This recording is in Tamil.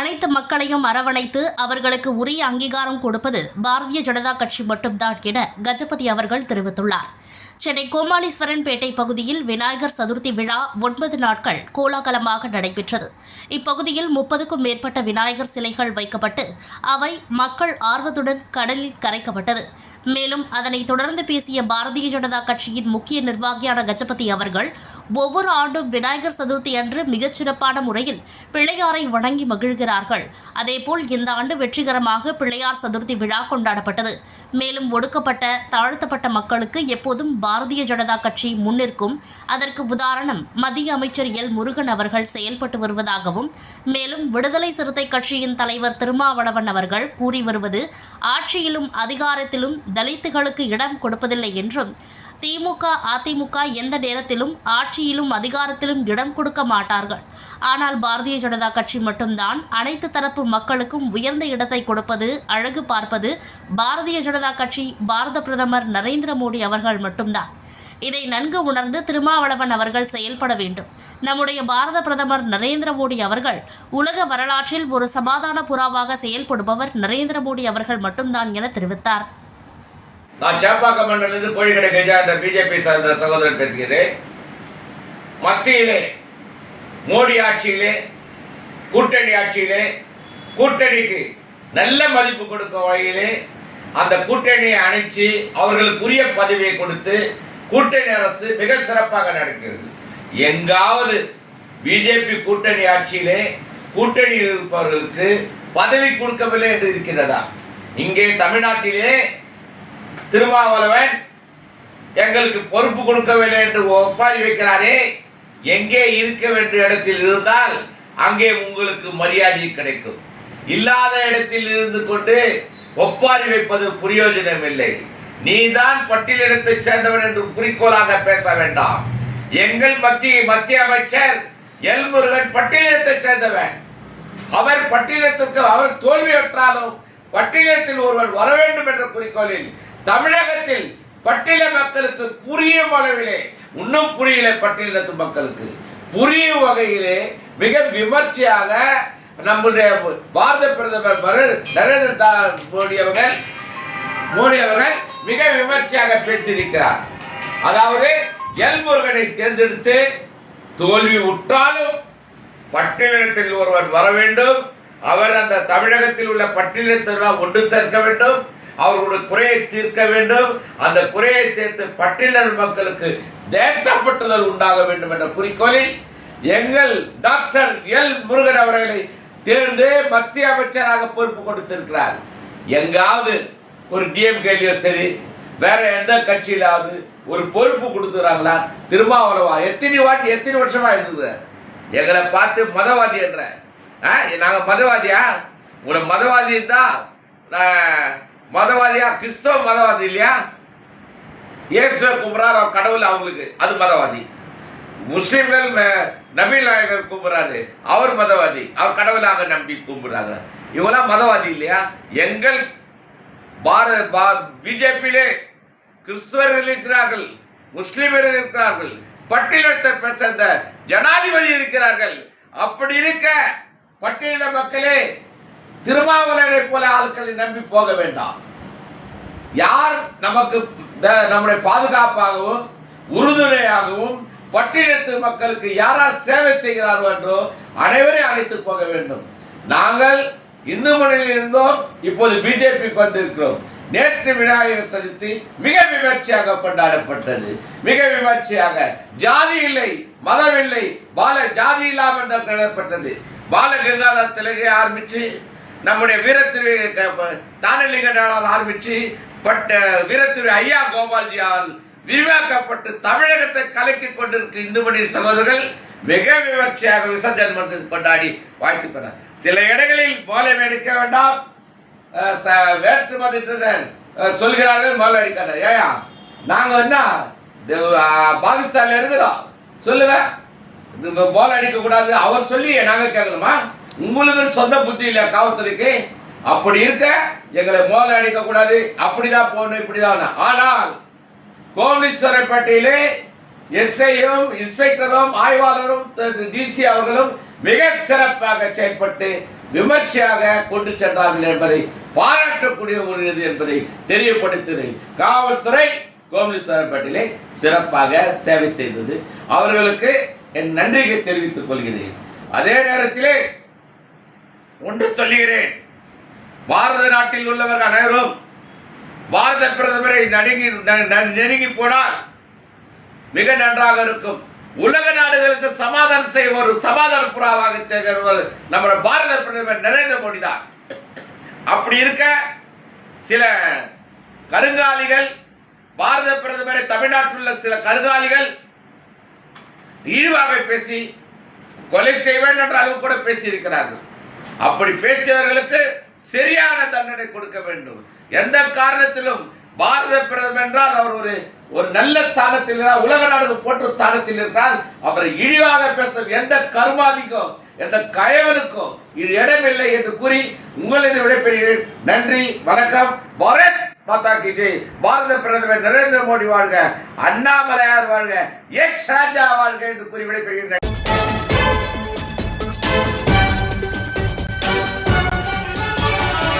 அனைத்து மக்களையும் அரவணைத்து அவர்களுக்கு உரிய அங்கீகாரம் கொடுப்பது பாரதிய ஜனதா கட்சி மட்டும்தான் என கஜபதி அவர்கள் தெரிவித்துள்ளார். சென்னை கோமாளீஸ்வரன் பேட்டை பகுதியில் விநாயகர் சதுர்த்தி விழா ஒன்பது நாட்கள் கோலாகலமாக நடைபெற்றது. இப்பகுதியில் முப்பதுக்கும் மேற்பட்ட விநாயகர் சிலைகள் வைக்கப்பட்டு அவை மக்கள் ஆர்வத்துடன் கடலில் கரைக்கப்பட்டது. மேலும் அதனைத் தொடர்ந்து பேசிய பாரதிய ஜனதா கட்சியின் முக்கிய நிர்வாகியான கஜபதி அவர்கள் ஒவ்வொரு ஆண்டும் விநாயகர் சதுர்த்தி அன்று மிகச்சிறப்பான முறையில் பிள்ளையாரை வணங்கி மகிழ்கிறார்கள். அதேபோல் இந்த ஆண்டு வெற்றிகரமாக பிள்ளையார் சதுர்த்தி விழா கொண்டாடப்பட்டது. மேலும் ஒடுக்கப்பட்ட தாழ்த்தப்பட்ட மக்களுக்கு எப்போதும் பாரதிய ஜனதா கட்சி முன்னிற்கும் அதற்கு உதாரணம் மத்திய அமைச்சர் எல். முருகன் அவர்கள் செயல்பட்டு வருவதாகவும் மேலும் விடுதலை சிறுத்தை கட்சியின் தலைவர் திருமாவளவன் அவர்கள் கூறி வருவது ஆட்சியிலும் அதிகாரத்திலும் தலித்துகளுக்கு இடம் கொடுப்பதில்லை என்றும் திமுக அதிமுக எந்த நேரத்திலும் ஆட்சியிலும் அதிகாரத்திலும் இடம் கொடுக்க மாட்டார்கள். ஆனால் பாரதிய ஜனதா கட்சி மட்டும்தான் அனைத்து தரப்பு மக்களுக்கும் உயர்ந்த இடத்தை கொடுப்பது அழகு பார்ப்பது பாரதிய ஜனதா கட்சி பாரத பிரதமர் நரேந்திர மோடி அவர்கள் மட்டும்தான். இதை நன்கு உணர்ந்து திருமாவளவன் அவர்கள் செயல்பட வேண்டும். நம்முடைய பாரத பிரதமர் நரேந்திர மோடி அவர்கள் உலக வரலாற்றில் ஒரு சமாதான புறாவாக செயல்படுபவர் நரேந்திர மோடி அவர்கள் மட்டும்தான் என தெரிவித்தார். நான் சேப்பாக்க மண்டலிருந்து கோழிக்கடை கஜா என்ற பிஜேபி சார்ந்த சகோதரன் பேசுகிறேன். மத்தியிலே மோடி ஆட்சியிலே கூட்டணி ஆட்சியிலே கூட்டணிக்கு நல்ல மதிப்பு கொடுக்கும் வகையிலே அந்த கூட்டணியை அணைச்சு அவர்களுக்கு உரிய பதவியை கொடுத்து கூட்டணி அரசு மிக சிறப்பாக நடக்கிறது. எங்காவது பிஜேபி கூட்டணி ஆட்சியிலே கூட்டணியில் இருப்பவர்களுக்கு பதவி கொடுக்கவில்லை என்று இருக்கிறதா? இங்கே தமிழ்நாட்டிலே திருமாவளவன் எங்களுக்கு பொறுப்பு கொடுக்கவில்லை என்று ஒப்பாரி வைக்கிறாரே எங்கே இருக்க வேண்டிய இடத்தில் இருந்தால் அங்கே உங்களுக்கு மரியாதை கிடைக்கும். இல்லாத இடத்தில் இருந்து கொண்டு ஒப்பாரி வைப்பது பிரயோஜனம் இல்லை நீதான் பட்டியலிடத்தை சேர்ந்தவன் என்று குறிக்கோளாக பேச வேண்டாம். எங்கள் மத்திய மத்திய அமைச்சர் எல் முருகன் பட்டியலிடத்தை சேர்ந்தவன். அவர் பட்டியலத்திற்கு அவர் தோல்வியுற்றாலும் பட்டியலத்தில் ஒருவர் வர வேண்டும் என்ற குறிக்கோளில் தமிழகத்தில் பட்டியல மக்களுக்கு புரியும் அளவிலே இன்னும் புரியல பட்டியலத்து மக்களுக்கு. புரியும் வகையிலே மிக விமர்சையாக நம்முடைய பாரத பிரதமர் மரு- நரேந்திர மோடி அவர்கள் மோடி அவர்கள் மிக விமர்சையாக பேசியிருக்கிறார். அதாவது எல்முருகனை தேர்ந்தெடுத்து தோல்வி உற்றாலும் பட்டியலத்தில் ஒருவர் வர வேண்டும். அவர் அந்த தமிழகத்தில் உள்ள பட்டியலத்தில் ஒன்று சேர்க்க வேண்டும். அவர்களுடைய குறையை தீர்க்க வேண்டும். அந்த குறையை தீர்த்து பட்டியலர் மக்களுக்கு தேசப்பட்டுதல் உண்டாக வேண்டும் என்ற குறிக்கோளில் எங்கள் டாக்டர் எல் முருகன் அவர்களை தேர்ந்து மத்திய அமைச்சராக பொறுப்பு கொடுத்திருக்கிறார். எங்காவது ஒரு டிஎம்கேலையோ சரி வேற எந்த கட்சியிலாவது ஒரு பொறுப்பு கொடுத்துறாங்களா? திருமாவளவா எத்தனை வாட்டி எத்தனை வருஷமா இருந்தது? எங்களை பார்த்து மதவாதி என்ற. ஆ நாங்கள் மதவாதியா? உங்களை மதவாதி இருந்தால் நான் மதவாதியா? கிறிஸ்தவ மதவாதி இல்லையா? இயேசுவை கும்பிட்றாரு அவர் கடவுள் அவங்களுக்கு. அது மதவாதி. முஸ்லீம்கள் ம- நாயகர் கும்பிட்றாரு. அவர் மதவாதி. அவர் கடவுளாக நம்பி கும்பிடுறாங்க. இவங்களாம் மதவாதி இல்லையா? எங்கள் பாரத பா பிஜேபியிலே கிறிஸ்துவர்கள் இருக்கிறார்கள் முஸ்லீம்கள் இருக்கிறார்கள் பட்டியலத்தை சேர்ந்த ஜனாதிபதி இருக்கிறார்கள். அப்படி இருக்க பட்டியல மக்களே திருமாவளவனை போல ஆட்களை நம்பி போக வேண்டாம். யார் நமக்கு த- நம்முடைய பாதுகாப்பாகவும் உறுதுணையாகவும் பட்டியலத்து மக்களுக்கு யாரார் சேவை செய்கிறார்கள் என்றோ அனைவரையும் அழைத்து போக வேண்டும். நாங்கள் இந்து முறையில் இருந்தோம் இப்போது பிஜேபி வந்திருக்கிறோம். நேற்று விநாயகர் சதுர்த்தி மிக விமர்சையாக கொண்டாடப்பட்டது. மிக விமர்சையாக. ஜாதி இல்லை மதம் இல்லை பால ஜாதி இல்லாமல் பால பாலகங்காதர் திலகை ஆரம்பித்து நம்முடைய வீரத்திரு தானலிங்க நாடார் ஆரம்பிச்சு பட்ட வீரத்திரு ஐயா கோபால்ஜியால் விரிவாக்கப்பட்டு தமிழகத்தை கலக்கி கொண்டிருக்க இந்து மணி சகோதரர்கள். மிக விமர்சையாக விசர்ஜன் மருந்து கொண்டாடி வாழ்த்து பெற சில இடங்களில் மோலம் எடுக்க வேண்டாம். ச- வேற்று மதத்தினர் சொல்கிறார்கள் மோலம் அடிக்காத. ஏயா நாங்கள் என்ன பாகிஸ்தானில் இருக்கிறோம். சொல்லுங்க. மோலம் அடிக்கக்கூடாது அவர் சொல்லி நாங்கள் கேட்கணுமா? உங்களுக்கு சொந்த புத்தி இல்ல காவல்துறைக்கு அப்படி இருக்க எங்களை மோல அடிக்க கூடாது. அப்படிதான் போகணும் இப்படிதான் ஆனால் கோவணேஸ்வரப்பேட்டையிலே எஸ்ஐயும் இன்ஸ்பெக்டரும் ஆய்வாளரும் டிசி அவர்களும் மிக சிறப்பாக செயல்பட்டு விமர்சையாக கொண்டு சென்றார்கள் என்பதை பாராட்டக்கூடிய ஒரு என்பதை தெரியப்படுத்துகிறேன் காவல்துறை கோமலிஸ்வரப்பட்டிலே சிறப்பாக சேவை செய்தது. அவர்களுக்கு என் நன்றியை தெரிவித்துக் கொள்கிறேன். அதே நேரத்திலே ஒன்று சொல்லுகிறேன். பாரத நாட்டில் உள்ளவர்கள் அனைவரும் பாரத பிரதமரை நடுங்கி ந- நெருங்கி போனால் மிக நன்றாக இருக்கும். உலக நாடுகளுக்கு சமாதானம் செய்ய ஒரு சமாதான புறாவாக திகழ்வர் நம்ம பாரத பிரதமர் நரேந்திர மோடி தான். அப்படி இருக்க சில கருங்காலிகள் பாரத பிரதமரை தமிழ்நாட்டில் உள்ள சில கருங்காலிகள் இழிவாக பேசி கொலை செய்வேன் என்ற அளவு கூட பேசியிருக்கிறார்கள். அப்படி பேசியவர்களுக்கு சரியான தண்டனை கொடுக்க வேண்டும். எந்த காரணத்திலும் பாரத பிரதமர் என்றால் அவர் ஒரு ஒரு நல்ல ஸ்தானத்தில் இருந்தால் உலக நாடுகள் போற்று ஸ்தானத்தில் இருந்தால் அவரை இழிவாக பேசும் எந்த கருமாதிக்கும் எந்த கயவனுக்கும் இது இடமில்லை என்று கூறி உங்களது விடைபெறுகிறேன். நன்றி வணக்கம். பாரத் மாதா கி பாரத பிரதமர் நரேந்திர மோடி வாழ்க அண்ணாமலையார் வாழ்க எக்ஸ் ராஜா வாழ்க என்று கூறி விடைபெறுகிறேன்.